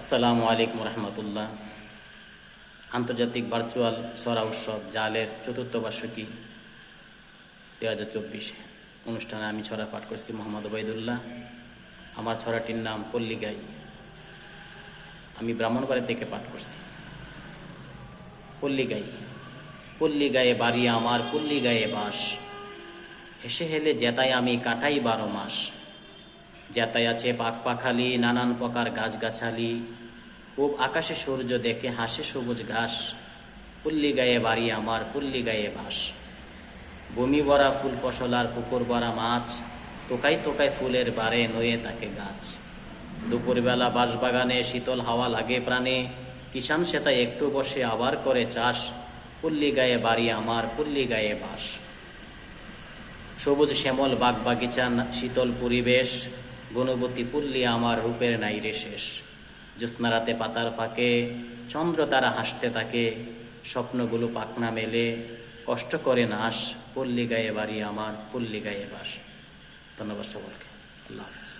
আসসালামু আলাইকুম রহমতুল্লাহ। আন্তর্জাতিক ভার্চুয়াল সরা উৎসব জালের চতুর্থ বার্ষিকী দু হাজার চব্বিশ অনুষ্ঠানে আমি ছড়া পাঠ করছি মোহাম্মদ ওবায়দুল্লাহ। আমার ছড়াটির নাম পল্লিগাই। আমি ব্রাহ্মণবাড়ি থেকে পাঠ করছি। পল্লিগাই পল্লী গায়ে বাড়ি আমার পল্লী গায়ে বাস। হেসে হেলে জেতায় আমি কাটাই বারো মাস। জেতায় আছে পাক পাখালি নানান প্রকার গাছগাছালি। খুব আকাশে সূর্য দেখে হাসে সবুজ ঘাস। পল্লী গায়ে বাড়ি আমার পল্লী গায়ে বাস। বমি ভরা ফুল ফসল আর পুকুর ভরা মাছ। তোকাই তোকাই ফুলের বারে নয়ে তাকে গাছ। দুপুরবেলা বাঁশবাগানে শীতল হাওয়া লাগে প্রাণে। কিষান সেতায় একটু বসে আবার করে চাষ। পল্লী গায়ে বাড়ি আমার পল্লী গায়ে বাস। সবুজ শ্যামল বাগ বাগিচা শীতল পরিবেশ। গুণবতী পুল্লি আমার রূপের নাই রে শেষ। জ্যোৎস্নারাতে পাতার ফাঁকে, চন্দ্র তারা হাসতে থাকে। স্বপ্নগুলো পাখনা মেলে, কষ্ট করে নাস পল্লী গায়ে বাড়ি আমার, পল্লী গায়ে বাস। ধন্যবাদ সকলকে। আল্লাহ হাফিজ।